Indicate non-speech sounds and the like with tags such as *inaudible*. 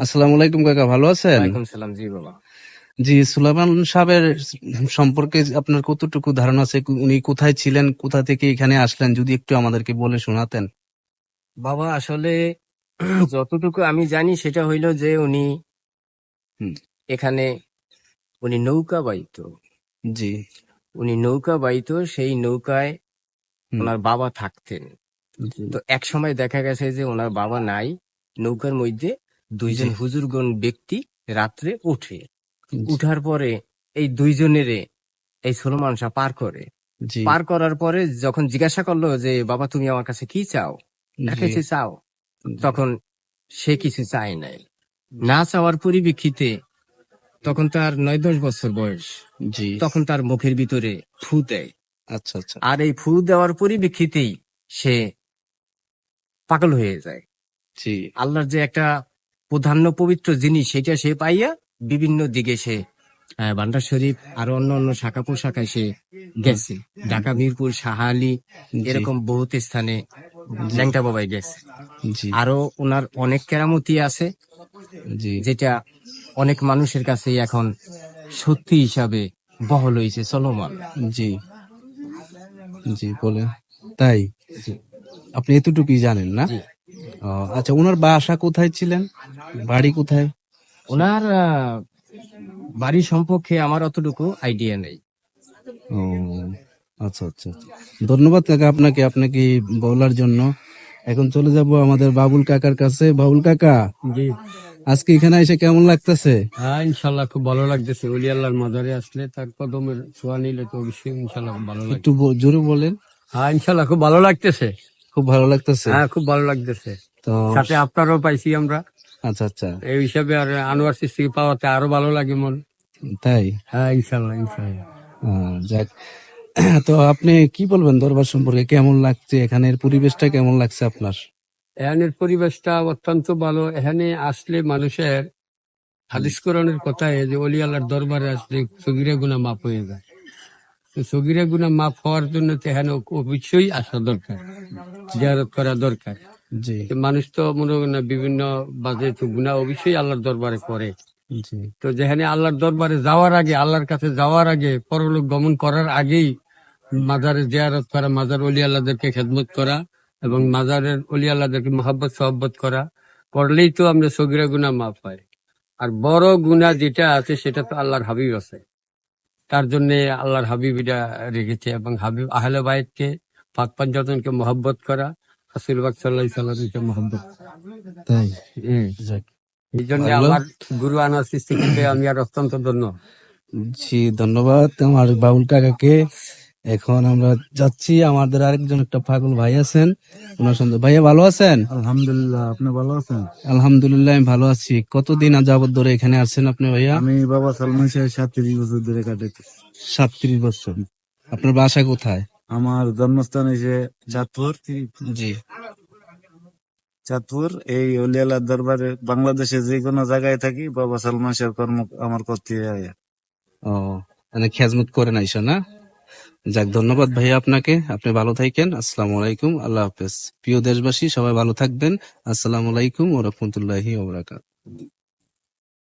আসসালামু আলাইকুম কাকা ভালো আছেন? সালাম জি বাবা। জি সুলাইমান সাহেবের সম্পর্কে আপনার কতটুকু ধারণা আছে? উনি কোথায় ছিলেন কোথা থেকে এখানে আসলেন? যদি একটু আমাদেরকে বলে শোনাতেন। বাবা আসলে *clears throat* যতটুকু আমি জানি সেটা হইল যে উনি। এখানে উনি নৌকা বাইতো। জি। উনি নৌকা বাইতো সেই নৌকায় ওনার বাবা থাকতেন। তো এক সময় দেখা গেছে যে ওনার বাবা নাই নৌকার মধ্যে দুইজন হুজুরগণ ব্যক্তি রাত্রে ওঠে জি, উঠার পরে এই দুইজনের এই সলমান শাহ পার করে। পার করার পরে যখন জিজ্ঞাসা করল যে বাবা তুমি আমার কাছে কি চাও? কিছু চাও? তখন সে কিছু চায় নাই। না চাওয়ার পরিপ্রেক্ষিতে তখন তার নয় দশ বছর বয়স। তখন তার মুখের ভিতরে ফু দেয়। আচ্ছা আচ্ছা। আর এই ফু দেওয়ার পরিপ্রেক্ষিতেই সে পাগল হয়ে যায়। আল্লাহর যে একটা প্রধান্য পবিত্র জিনিস সেটা সে পাইয়া বিভিন্ন দিকে সে ভান্ডার শরীফ আর অন্য অন্য শাখা পোশাখায় সে গেছে। ঢাকা মিরপুর সাহালি এরকম বহুত স্থানে ল্যাংটা বাবাই গেছে। আরও ওনার অনেক কেরামতি আছে জি। যেটা অনেক মানুষের কাছে এখন সত্যি হিসাবে বহল হয়েছে চলমান। জি। জি বলেন। তাই? আপনি এতটুকুই জানেন না? আচ্ছা ওনার বাসা কোথায় ছিলেন? বাড়ি কোথায়? ওনার বাড়ি সম্পর্কে আমার অতটুকু আইডিয়া নেই। ও আচ্ছা আচ্ছা আচ্ছা। ধন্যবাদ কাকা আপনাকে আপনাকে বলার জন্য। এখন চলে যাব আমাদের বাবুল কাকার কাছে। বাবুল কাকা জি। আজকে এখানে এসে কেমন লাগতেছে? হ্যাঁ ইনশাল্লাহ খুব ভালো লাগতেছে। অলি আল্লাহর মাজারে আসলে তার কদমের ছোঁয়া নিলে তো অবশ্যই ইনশাল্লাহ ভালো লাগবে। একটু জোরে বলেন। হ্যাঁ ইনশাল্লাহ খুব ভালো লাগতেছে। খুব ভালো লাগতেছে? হ্যাঁ খুব ভালো লাগতেছে। তো সাথে আপনারও পাইছি আমরা। আচ্ছা আচ্ছা। এই হিসাবে আর আনোয়ার সৃষ্টি পাওয়াতে আরও ভালো লাগে মন। তাই? হ্যাঁ ইনশাল্লাহ ইনশাল্লাহ। যাক। *clears throat* তো আপনি কি বলবেন দরবার সম্পর্কে? কেমন লাগছে? এখানের পরিবেশটা কেমন লাগছে আপনার? এখানের পরিবেশটা অত্যন্ত ভালো। এখানে আসলে মানুষের হাদিস কোরআনের কথায় যে অলি আল্লাহর দরবারে আসলে সগিরা গুণা মাপ হয়ে যায়। সগিরা গুণা মাপ হওয়ার জন্য তো অবশ্যই আসা দরকার জিয়ারত করা দরকার। জি। মানুষ তো মনে করেন না বিভিন্ন বাজে তো গুণা অবশ্যই আল্লাহর দরবারে করে। তো যেখানে আল্লাহর দরবারে যাওয়ার আগে আল্লাহর কাছে যাওয়ার আগে পরলোক গমন করার আগেই মাজারে জিয়ারত করা মাজার অলি আল্লাহদেরকে খেদমত করা এবং মাজারের অলি আল্লাহদেরকে মহাব্বত সহব্বত করা করলেই তো আমরা সগিরা গুনা মাফ হয়। আর বড় গুণা যেটা আছে সেটা তো আল্লাহর হাবিব আছে। তার জন্য আল্লাহর হাবিব এটা রেখেছে এবং হাবিব আহলে বাইতকে পাক পাঞ্জাতনকে মহব্বত করা আসিরবাগ সাল্লাহ সাল্লামকে মহব্বত। তাই? এই জন্য। আমার গুরু আনার সৃষ্টি আমি আর অত্যন্ত ধন্য। জি ধন্যবাদ আমার বাবুল কাকাকে। এখন আমরা যাচ্ছি আমাদের আরেকজন একটা পাগল ভাই আছেন। ওনার সঙ্গে। ভাইয়া ভালো আছেন? আলহামদুলিল্লাহ আপনি ভালো আছেন? আলহামদুলিল্লাহ আমি ভালো আছি। কতদিন যাবত ধরে এখানে আছেন আপনি ভাইয়া? আমি বাবা সালমান শাহ সাতত্রিশ বছর ধরে কাটাইতেছি। সাতত্রিশ বছর। আপনার বাসা কোথায়? আমার জন্মস্থান এসে চাঁদপুর। জি। চাঁদপুর এই অলিয়ালা দরবারে বাংলাদেশে যে কোনো জায়গায় থাকি বাবা সালমান শাহ কর্ম আমার করতে ও মানে খেজমত করে নাইছো না? যাক, ধন্যবাদ ভাইয়া আপনাকে। আপনি ভালো থাকেন। আসসালামু আলাইকুম। আল্লাহ হাফেজ। প্রিয় দেশবাসী, সবাই ভালো থাকবেন। আসসালামু আলাইকুম ও রহমতুল্লাহি ওবরাকাত